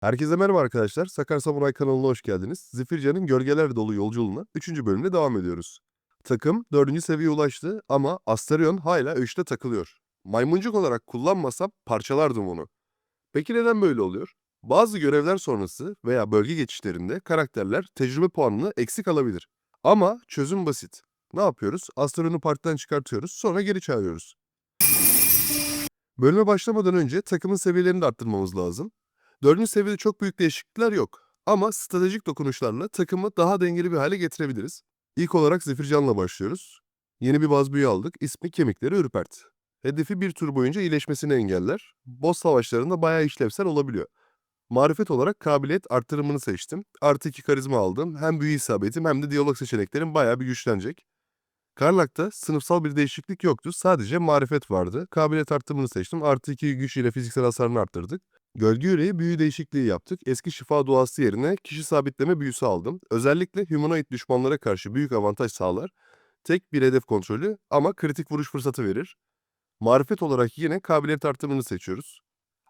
Herkese merhaba arkadaşlar. Sakar Samuray kanalına hoş geldiniz. Zifircan'ın gölgeler dolu yolculuğuna 3. bölümde devam ediyoruz. Takım 4. seviyeye ulaştı ama Astarion hala 3'te takılıyor. Maymuncuk olarak kullanmasam parçalardım onu. Peki neden böyle oluyor? Bazı görevler sonrası veya bölge geçişlerinde karakterler tecrübe puanını eksik alabilir. Ama çözüm basit. Ne yapıyoruz? Astarion'u partiden çıkartıyoruz, sonra geri çağırıyoruz. Bölüme başlamadan önce takımın seviyelerini de arttırmamız lazım. Dördüncü seviyede çok büyük değişiklikler yok. Ama stratejik dokunuşlarla takımı daha dengeli bir hale getirebiliriz. İlk olarak Zefircan'la başlıyoruz. Yeni bir baz büyü aldık. İsmi Kemikleri Ürpert. Hedefi bir tur boyunca iyileşmesini engeller. Boss savaşlarında bayağı işlevsel olabiliyor. Marifet olarak kabiliyet arttırımını seçtim. Artı 2 karizma aldım. Hem büyü isabetim hem de diyalog seçeneklerim bayağı bir güçlenecek. Karlak'ta sınıfsal bir değişiklik yoktu. Sadece marifet vardı. Kabiliyet arttırımını seçtim. Artı 2 güç ile fiziksel hasarını arttırdık. Gölge yüreği büyü değişikliği yaptık. Eski şifa duası yerine kişi sabitleme büyüsü aldım. Özellikle humanoid düşmanlara karşı büyük avantaj sağlar. Tek bir hedef kontrolü ama kritik vuruş fırsatı verir. Marifet olarak yine kabiliyet artımını seçiyoruz.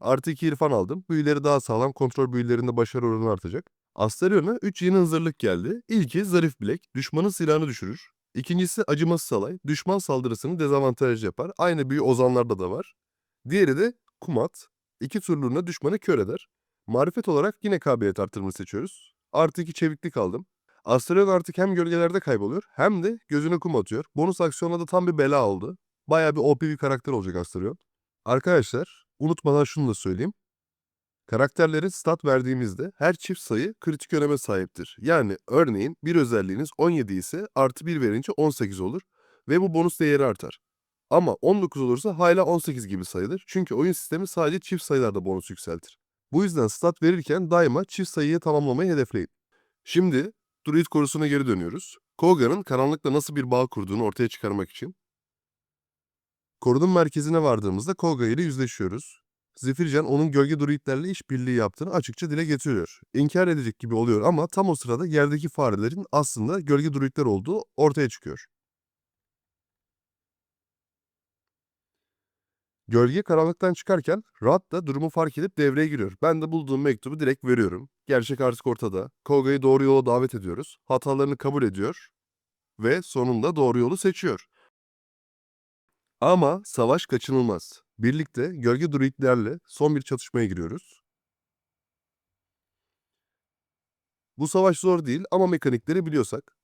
Artı 2 irfan aldım. Büyüleri daha sağlam kontrol büyülerinde başarı oranı artacak. Astarion'a 3 yeni hızırlık geldi. İlki zarif bilek, düşmanın silahını düşürür. İkincisi acımasız alay, düşman saldırısını dezavantajlı yapar. Aynı büyü ozanlarda da var. Diğeri de kumat, İki turluğuna düşmanı kör eder. Marifet olarak yine kabiliyet artırımını seçiyoruz. Artı iki çeviklik aldım. Astralion artık hem gölgelerde kayboluyor hem de gözüne kum atıyor. Bonus aksiyonla da tam bir bela oldu. Bayağı bir OP bir karakter olacak Astralion. Arkadaşlar unutmadan şunu da söyleyeyim. Karakterlere stat verdiğimizde her çift sayı kritik öneme sahiptir. Yani örneğin bir özelliğiniz 17 ise artı 1 verince 18 olur ve bu bonus değeri artar. Ama 19 olursa hala 18 gibi sayılır. Çünkü oyun sistemi sadece çift sayılarda bonus yükseltir. Bu yüzden stat verirken daima çift sayıyı tamamlamayı hedefleyin. Şimdi Druid korusuna geri dönüyoruz. Koga'nın karanlıkla nasıl bir bağ kurduğunu ortaya çıkarmak için. Korunun merkezine vardığımızda Koga ile yüzleşiyoruz. Zefircan onun gölge druidlerle işbirliği yaptığını açıkça dile getiriyor. İnkar edecek gibi oluyor ama tam o sırada yerdeki farelerin aslında gölge druidler olduğu ortaya çıkıyor. Gölge karanlıktan çıkarken Rad da durumu fark edip devreye giriyor. Ben de bulduğum mektubu direkt veriyorum. Gerçek artık ortada. Koga'yı doğru yola davet ediyoruz. Hatalarını kabul ediyor. Ve sonunda doğru yolu seçiyor. Ama savaş kaçınılmaz. Birlikte gölge druidlerle son bir çatışmaya giriyoruz. Bu savaş zor değil ama mekanikleri biliyorsak,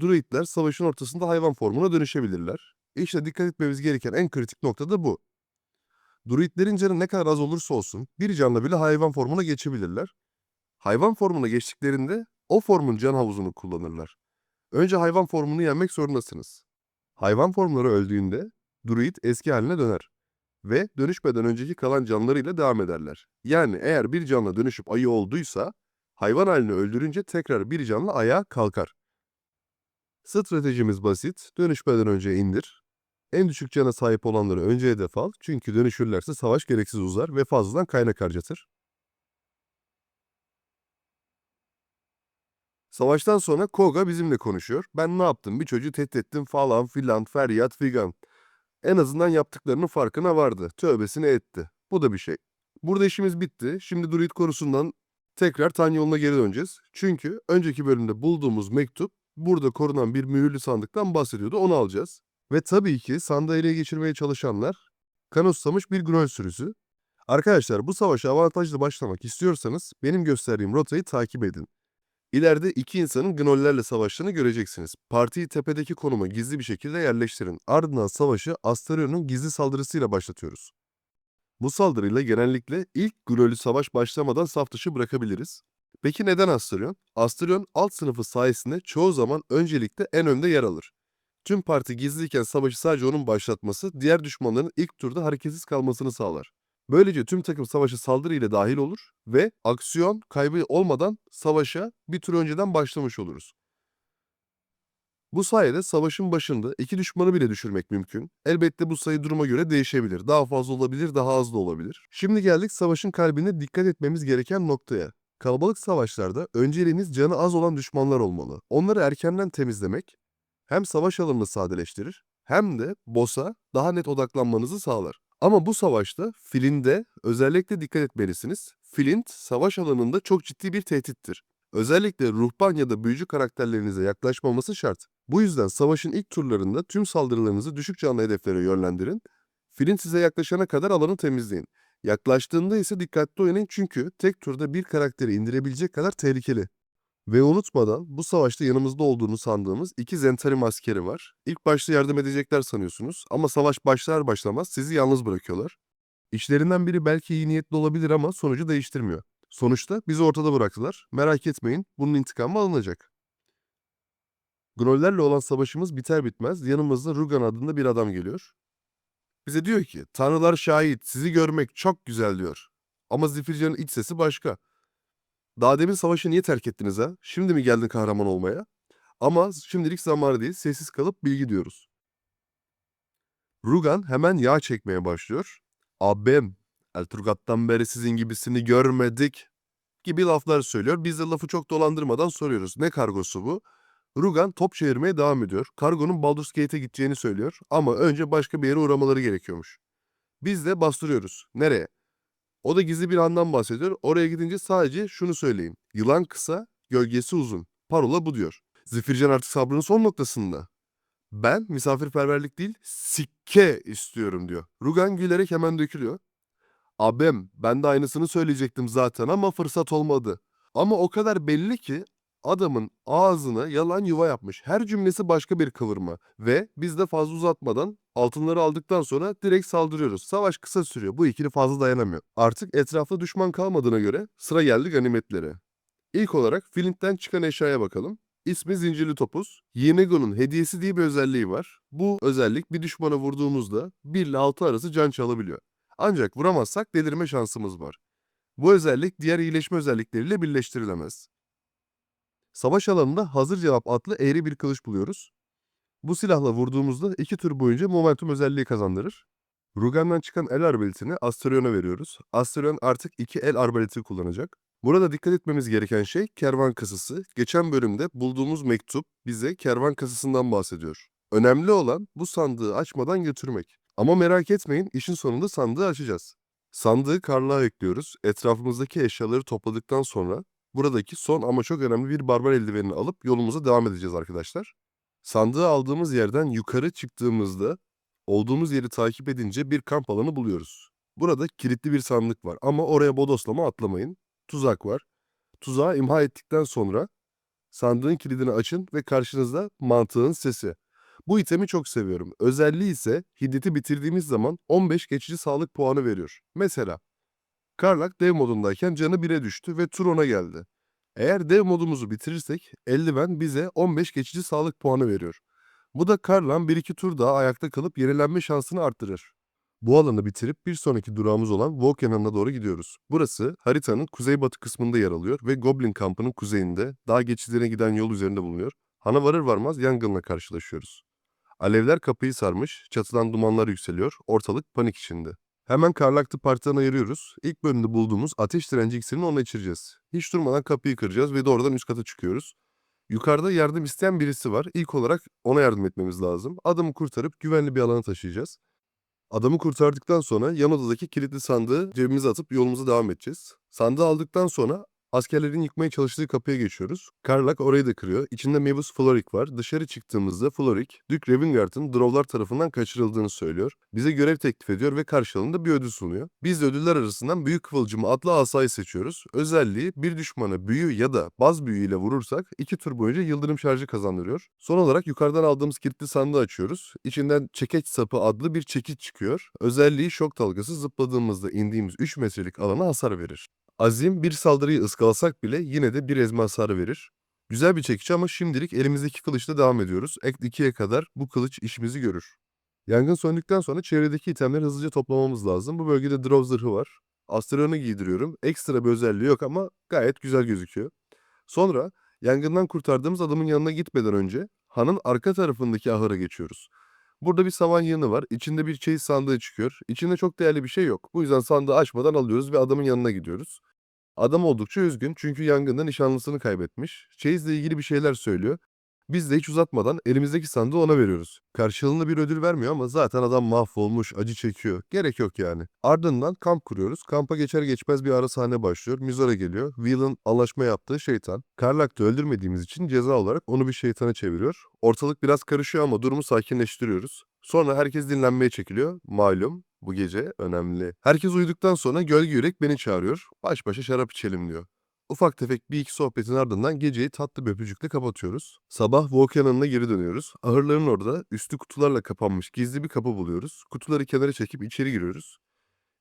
druidler savaşın ortasında hayvan formuna dönüşebilirler. İşte dikkat etmemiz gereken en kritik nokta da bu. Druidlerin canı ne kadar az olursa olsun bir canla bile hayvan formuna geçebilirler. Hayvan formuna geçtiklerinde o formun can havuzunu kullanırlar. Önce hayvan formunu yenmek zorundasınız. Hayvan formları öldüğünde druid eski haline döner ve dönüşmeden önceki kalan canlarıyla devam ederler. Yani eğer bir canla dönüşüp ayı olduysa hayvan halini öldürünce tekrar bir canla ayağa kalkar. Stratejimiz basit. Dönüşmeden önce indir, en düşük cana sahip olanları önce hedef al çünkü dönüşürlerse savaş gereksiz uzar ve fazladan kaynak harcatır. Savaştan sonra Koga bizimle konuşuyor. Ben ne yaptım bir çocuğu tehdit ettim falan filan feryat figan. En azından yaptıklarının farkına vardı. Tövbesini etti. Bu da bir şey. Burada işimiz bitti. Şimdi Druid korusundan tekrar Tan yoluna geri döneceğiz. Çünkü önceki bölümde bulduğumuz mektup burada korunan bir mühürlü sandıktan bahsediyordu. Onu alacağız. Ve tabii ki sandığı ele geçirmeye çalışanlar kan ustamış bir Groll sürüsü. Arkadaşlar bu savaşa avantajlı başlamak istiyorsanız benim gösterdiğim rotayı takip edin. İleride iki insanın gnollerle savaştığını göreceksiniz. Partiyi tepedeki konuma gizli bir şekilde yerleştirin. Ardından savaşı Astarion'un gizli saldırısıyla başlatıyoruz. Bu saldırıyla genellikle ilk Gnollü savaş başlamadan saf dışı bırakabiliriz. Peki neden Astarion? Astarion alt sınıfı sayesinde çoğu zaman öncelikle en önde yer alır. Tüm parti gizliyken savaşı sadece onun başlatması, diğer düşmanların ilk turda hareketsiz kalmasını sağlar. Böylece tüm takım savaşa saldırı ile dahil olur ve aksiyon kaybı olmadan savaşa bir tur önceden başlamış oluruz. Bu sayede savaşın başında iki düşmanı bile düşürmek mümkün. Elbette bu sayı duruma göre değişebilir. Daha fazla olabilir, daha az da olabilir. Şimdi geldik savaşın kalbine dikkat etmemiz gereken noktaya. Kalabalık savaşlarda önceliğiniz canı az olan düşmanlar olmalı. Onları erkenden temizlemek hem savaş alanını sadeleştirir hem de boss'a daha net odaklanmanızı sağlar. Ama bu savaşta filinde özellikle dikkat etmelisiniz. Flint savaş alanında çok ciddi bir tehdittir. Özellikle ruhban ya da büyücü karakterlerinize yaklaşmaması şart. Bu yüzden savaşın ilk turlarında tüm saldırılarınızı düşük canlı hedeflere yönlendirin. Flint size yaklaşana kadar alanı temizleyin. Yaklaştığında ise dikkatli oynayın çünkü tek turda bir karakteri indirebilecek kadar tehlikeli. Ve unutmadan bu savaşta yanımızda olduğunu sandığımız iki Zentarim askeri var. İlk başta yardım edecekler sanıyorsunuz ama savaş başlar başlamaz sizi yalnız bırakıyorlar. İşlerinden biri belki iyi niyetli olabilir ama sonucu değiştirmiyor. Sonuçta bizi ortada bıraktılar. Merak etmeyin bunun intikamı alınacak. Gnollerle olan savaşımız biter bitmez yanımızda Rugan adında bir adam geliyor. Bize diyor ki tanrılar şahit sizi görmek çok güzel diyor. Ama Zifircan'ın iç sesi başka. Daha demin savaşı niye terk ettiniz ha? Şimdi mi geldin kahraman olmaya? Ama şimdilik zamanı değil, sessiz kalıp bilgi diyoruz. Rugan hemen yağ çekmeye başlıyor. Abim, Elturgat'tan beri sizin gibisini görmedik gibi laflar söylüyor. Biz de lafı çok dolandırmadan soruyoruz. Ne kargosu bu? Rugan top çevirmeye devam ediyor. Kargonun Baldur's Gate'e gideceğini söylüyor ama önce başka bir yere uğramaları gerekiyormuş. Biz de bastırıyoruz. Nereye? O da gizli bir andan bahsediyor. Oraya gidince sadece şunu söyleyin. Yılan kısa, gölgesi uzun. Parola bu diyor. Zifircan artık sabrının son noktasında. Ben misafirperverlik değil, sikke istiyorum diyor. Rugan gülerek hemen dökülüyor. Abem, ben de aynısını söyleyecektim zaten ama fırsat olmadı. Ama o kadar belli ki adamın ağzına yalan yuva yapmış. Her cümlesi başka bir kıvırma. Ve biz de fazla uzatmadan altınları aldıktan sonra direkt saldırıyoruz. Savaş kısa sürüyor. Bu ikili fazla dayanamıyor. Artık etrafta düşman kalmadığına göre sıra geldi ganimetlere. İlk olarak Flint'ten çıkan eşyaya bakalım. İsmi Zincirli Topuz. Yenego'nun hediyesi diye bir özelliği var. Bu özellik bir düşmana vurduğumuzda 1 ile 6 arası can çalabiliyor. Ancak vuramazsak delirme şansımız var. Bu özellik diğer iyileşme özellikleriyle birleştirilemez. Savaş alanında hazır cevap adlı eğri bir kılıç buluyoruz. Bu silahla vurduğumuzda iki tur boyunca momentum özelliği kazandırır. Rugan'dan çıkan el arbaletini Astarion'a veriyoruz. Astarion artık iki el arbaleti kullanacak. Burada dikkat etmemiz gereken şey kervan kasası. Geçen bölümde bulduğumuz mektup bize kervan kasasından bahsediyor. Önemli olan bu sandığı açmadan götürmek. Ama merak etmeyin işin sonunda sandığı açacağız. Sandığı karlığa ekliyoruz. Etrafımızdaki eşyaları topladıktan sonra buradaki son ama çok önemli bir barbar eldivenini alıp yolumuza devam edeceğiz arkadaşlar. Sandığı aldığımız yerden yukarı çıktığımızda olduğumuz yeri takip edince bir kamp alanı buluyoruz. Burada kilitli bir sandık var ama oraya bodoslama atlamayın. Tuzak var. Tuzağı imha ettikten sonra sandığın kilidini açın ve karşınızda mantığın sesi. Bu itemi çok seviyorum. Özelliği ise hiddeti bitirdiğimiz zaman 15 geçici sağlık puanı veriyor. Mesela Karlak dev modundayken canı 1'e düştü ve tur ona geldi. Eğer dev modumuzu bitirirsek eldiven bize 15 geçici sağlık puanı veriyor. Bu da Karlan 1-2 tur daha ayakta kalıp yenilenme şansını arttırır. Bu alanı bitirip bir sonraki durağımız olan Volkenhan'a doğru gidiyoruz. Burası haritanın kuzeybatı kısmında yer alıyor ve Goblin kampının kuzeyinde dağ geçidine giden yol üzerinde bulunuyor. Hana varır varmaz yangınla karşılaşıyoruz. Alevler kapıyı sarmış, çatıdan dumanlar yükseliyor, ortalık panik içinde. Hemen Karlak'tı partiden ayırıyoruz. İlk bölümde bulduğumuz ateş direnci iksirini ona içireceğiz. Hiç durmadan kapıyı kıracağız ve doğrudan üst kata çıkıyoruz. Yukarıda yardım isteyen birisi var. İlk olarak ona yardım etmemiz lazım. Adamı kurtarıp güvenli bir alana taşıyacağız. Adamı kurtardıktan sonra yan odadaki kilitli sandığı cebimize atıp yolumuza devam edeceğiz. Sandığı aldıktan sonra askerlerin yıkmaya çalıştığı kapıya geçiyoruz. Karlak orayı da kırıyor. İçinde Mabus Florik var. Dışarı çıktığımızda Florik, Duke Revengard'ın Drovlar tarafından kaçırıldığını söylüyor. Bize görev teklif ediyor ve karşılığında bir ödül sunuyor. Biz de ödüller arasından Büyük Kıvılcımı adlı asayı seçiyoruz. Özelliği bir düşmana büyü ya da baz büyüyle vurursak iki tur boyunca yıldırım şarjı kazandırıyor. Son olarak yukarıdan aldığımız kilitli sandığı açıyoruz. İçinden çekeç sapı adlı bir çekiç çıkıyor. Özelliği şok dalgası zıpladığımızda indiğimiz 3 metrelik alana hasar verir. Azim bir saldırıyı ıskalasak bile yine de bir ezme hasarı verir. Güzel bir çekiç ama şimdilik elimizdeki kılıçla devam ediyoruz. Ek 2'ye kadar bu kılıç işimizi görür. Yangın söndükten sonra çevredeki itemleri hızlıca toplamamız lazım. Bu bölgede drop zırhı var. Astrion'u giydiriyorum. Ekstra bir özelliği yok ama gayet güzel gözüküyor. Sonra yangından kurtardığımız adamın yanına gitmeden önce hanın arka tarafındaki ahıra geçiyoruz. Burada bir saman yığını var. İçinde bir çeyiz sandığı çıkıyor. İçinde çok değerli bir şey yok. Bu yüzden sandığı açmadan alıyoruz ve adamın yanına gidiyoruz. Adam oldukça üzgün çünkü yangında nişanlısını kaybetmiş. Çeyizle ilgili bir şeyler söylüyor. Biz de hiç uzatmadan elimizdeki sandığı ona veriyoruz. Karşılığında bir ödül vermiyor ama zaten adam mahvolmuş, acı çekiyor. Gerek yok yani. Ardından kamp kuruyoruz. Kampa geçer geçmez bir ara sahne başlıyor. Mizora geliyor. Will'ın anlaşma yaptığı şeytan. Karlak'ta öldürmediğimiz için ceza olarak onu bir şeytana çeviriyor. Ortalık biraz karışıyor ama durumu sakinleştiriyoruz. Sonra herkes dinlenmeye çekiliyor. Malum bu gece önemli. Herkes uyuduktan sonra gölge yürek beni çağırıyor. Baş başa şarap içelim diyor. Ufak tefek bir iki sohbetin ardından geceyi tatlı bir öpücükle kapatıyoruz. Sabah Volkan yanına geri dönüyoruz. Ahırların orada üstü kutularla kapanmış gizli bir kapı buluyoruz. Kutuları kenara çekip içeri giriyoruz.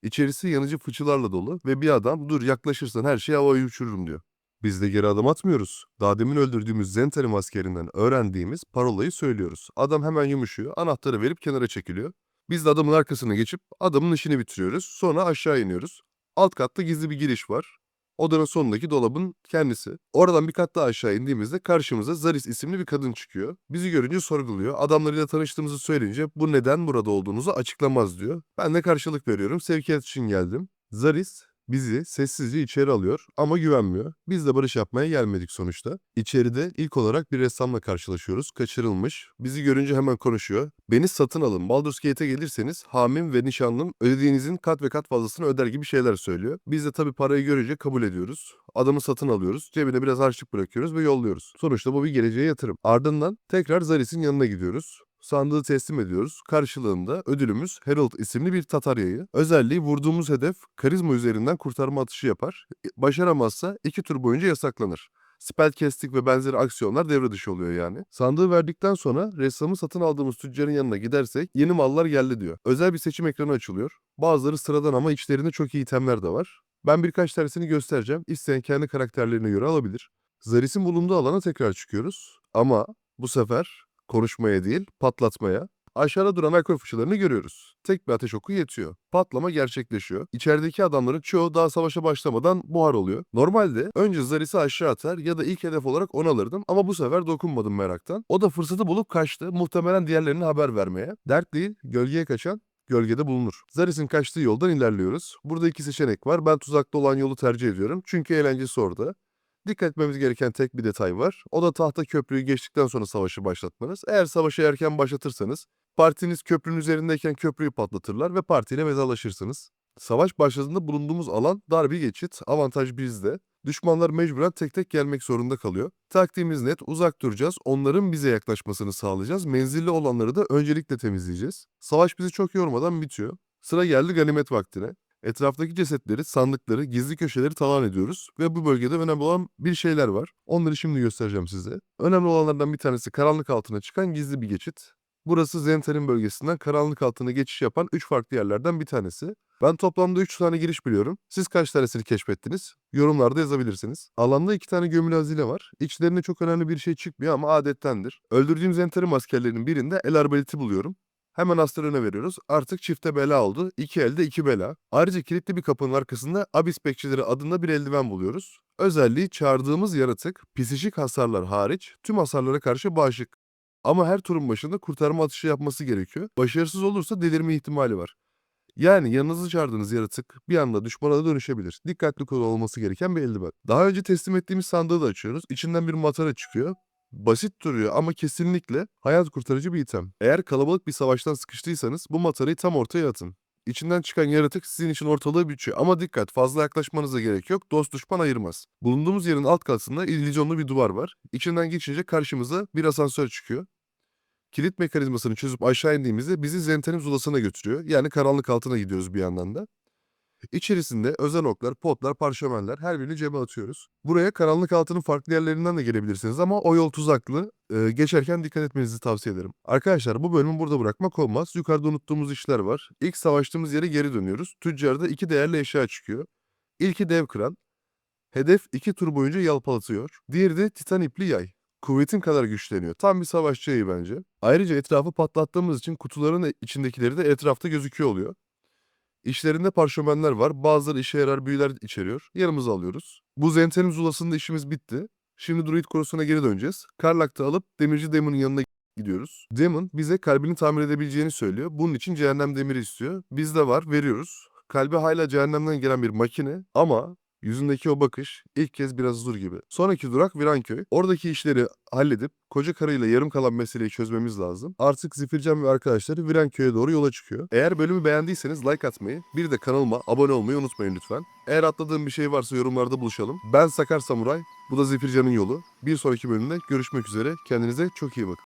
İçerisi yanıcı fıçılarla dolu ve bir adam dur yaklaşırsan her şeyi havaya uçururum diyor. Biz de geri adım atmıyoruz. Daha demin öldürdüğümüz Zentar'ın askerinden öğrendiğimiz parolayı söylüyoruz. Adam hemen yumuşuyor, anahtarı verip kenara çekiliyor. Biz de adamın arkasına geçip adamın işini bitiriyoruz. Sonra aşağı iniyoruz. Alt katta gizli bir giriş var. Odanın sonundaki dolabın kendisi. Oradan bir kat daha aşağı indiğimizde karşımıza Zaris isimli bir kadın çıkıyor. Bizi görünce sorguluyor. Adamlarıyla tanıştığımızı söyleyince bu neden burada olduğunuzu açıklamaz diyor. Ben de karşılık veriyorum. Sevkiyat için geldim. Zaris bizi sessizce içeri alıyor ama güvenmiyor. Biz de barış yapmaya gelmedik sonuçta. İçeride ilk olarak bir ressamla karşılaşıyoruz. Kaçırılmış. Bizi görünce hemen konuşuyor. Beni satın alın. Baldur's Gate'e gelirseniz hamim ve nişanlım ödediğinizin kat ve kat fazlasını öder gibi şeyler söylüyor. Biz de tabii parayı görünce kabul ediyoruz. Adamı satın alıyoruz. Cebine biraz harçlık bırakıyoruz ve yolluyoruz. Sonuçta bu bir geleceğe yatırım. Ardından tekrar Zaris'in yanına gidiyoruz. Sandığı teslim ediyoruz. Karşılığında ödülümüz Herald isimli bir Tatar yayı. Özelliği vurduğumuz hedef karizma üzerinden kurtarma atışı yapar. Başaramazsa iki tur boyunca yasaklanır. Spellcasting ve benzeri aksiyonlar devre dışı oluyor yani. Sandığı verdikten sonra ressamı satın aldığımız tüccarın yanına gidersek yeni mallar geldi diyor. Özel bir seçim ekranı açılıyor. Bazıları sıradan ama içlerinde çok iyi itemler de var. Ben birkaç tanesini göstereceğim. İsteyen kendi karakterlerine göre alabilir. Zaris'in bulunduğu alana tekrar çıkıyoruz. Ama bu sefer konuşmaya değil patlatmaya. Aşağıda duran alkol fıçılarını görüyoruz. Tek bir ateş oku yetiyor. Patlama gerçekleşiyor. İçerideki adamların çoğu daha savaşa başlamadan buhar oluyor. Normalde önce Zaris'i aşağı atar ya da ilk hedef olarak onu alırdım ama bu sefer dokunmadım meraktan. O da fırsatı bulup kaçtı. Muhtemelen diğerlerine haber vermeye. Dert değil, gölgeye kaçan gölgede bulunur. Zaris'in kaçtığı yoldan ilerliyoruz. Burada iki seçenek var. Ben tuzakta olan yolu tercih ediyorum. Çünkü eğlencesi orada. Dikkat etmemiz gereken tek bir detay var. O da tahta köprüyü geçtikten sonra savaşı başlatmanız. Eğer savaşı erken başlatırsanız partiniz köprünün üzerindeyken köprüyü patlatırlar ve partiyle vedalaşırsınız. Savaş başladığında bulunduğumuz alan dar bir geçit. Avantaj bizde. Düşmanlar mecburen tek tek gelmek zorunda kalıyor. Taktiğimiz net, uzak duracağız. Onların bize yaklaşmasını sağlayacağız. Menzilli olanları da öncelikle temizleyeceğiz. Savaş bizi çok yormadan bitiyor. Sıra geldi ganimet vaktine. Etraftaki cesetleri, sandıkları, gizli köşeleri talan ediyoruz ve bu bölgede önemli olan bir şeyler var. Onları şimdi göstereceğim size. Önemli olanlardan bir tanesi karanlık altına çıkan gizli bir geçit. Burası Zentar'ın bölgesinden karanlık altına geçiş yapan 3 farklı yerlerden bir tanesi. Ben toplamda 3 tane giriş biliyorum. Siz kaç tanesini keşfettiniz? Yorumlarda yazabilirsiniz. Alanda 2 tane gömülü hazine var. İçlerinde çok önemli bir şey çıkmıyor ama adettendir. Öldürdüğüm Zentar'ın askerlerinin birinde el arbaleti buluyorum. Hemen astarına veriyoruz. Artık çifte bela oldu. İki elde iki bela. Ayrıca kilitli bir kapının arkasında Abyss Bekçileri adında bir eldiven buluyoruz. Özelliği çağırdığımız yaratık psikik hasarlar hariç tüm hasarlara karşı bağışık. Ama her turun başında kurtarma atışı yapması gerekiyor. Başarısız olursa delirme ihtimali var. Yani yanınızı çağırdığınız yaratık bir anda düşmana da dönüşebilir. Dikkatli olması gereken bir eldiven. Daha önce teslim ettiğimiz sandığı da açıyoruz. İçinden bir matara çıkıyor. Basit duruyor ama kesinlikle hayat kurtarıcı bir item. Eğer kalabalık bir savaştan sıkıştıysanız bu matarayı tam ortaya atın. İçinden çıkan yaratık sizin için ortalığı bütçüyor ama dikkat fazla yaklaşmanıza gerek yok dost düşman ayırmaz. Bulunduğumuz yerin alt katında illüzyonlu bir duvar var. İçinden geçince karşımıza bir asansör çıkıyor. Kilit mekanizmasını çözüp aşağı indiğimizde bizi Zentar'ın zulasına götürüyor. Yani karanlık altına gidiyoruz bir yandan da. İçerisinde özel oklar, potlar, parşömenler her birini cebe atıyoruz. Buraya karanlık altının farklı yerlerinden de gelebilirsiniz ama o yol tuzaklı. Ee, geçerken dikkat etmenizi tavsiye ederim. Arkadaşlar bu bölümü burada bırakmak olmaz. Yukarıda unuttuğumuz işler var. İlk savaştığımız yere geri dönüyoruz. Tüccarda iki değerli eşya çıkıyor. İlki dev kıran. Hedef iki tur boyunca yalpalatıyor. Diğeri de titan ipli yay. Kuvvetin kadar güçleniyor. Tam bir savaşçı yayı bence. Ayrıca etrafı patlattığımız için kutuların içindekileri de etrafta gözüküyor oluyor. İşlerinde parşömenler var. Bazıları işe yarar büyüler içeriyor. Yanımıza alıyoruz. Bu Zenter'in zulasında işimiz bitti. Şimdi Druid korusuna geri döneceğiz. Karlak'ta alıp Demirci Demon'un yanına gidiyoruz. Demon bize kalbini tamir edebileceğini söylüyor. Bunun için cehennem demiri istiyor. Bizde var, veriyoruz. Kalbi hala cehennemden gelen bir makine ama Yüzündeki o bakış ilk kez biraz huzur gibi. Sonraki durak Viranköy. Oradaki işleri halledip koca karıyla yarım kalan meseleyi çözmemiz lazım. Artık Zifircan ve arkadaşları Viranköy'e doğru yola çıkıyor. Eğer bölümü beğendiyseniz like atmayı, bir de kanalıma abone olmayı unutmayın lütfen. Eğer atladığım bir şey varsa yorumlarda buluşalım. Ben Sakar Samuray, bu da Zifircan'ın yolu. Bir sonraki bölümde görüşmek üzere. Kendinize çok iyi bakın.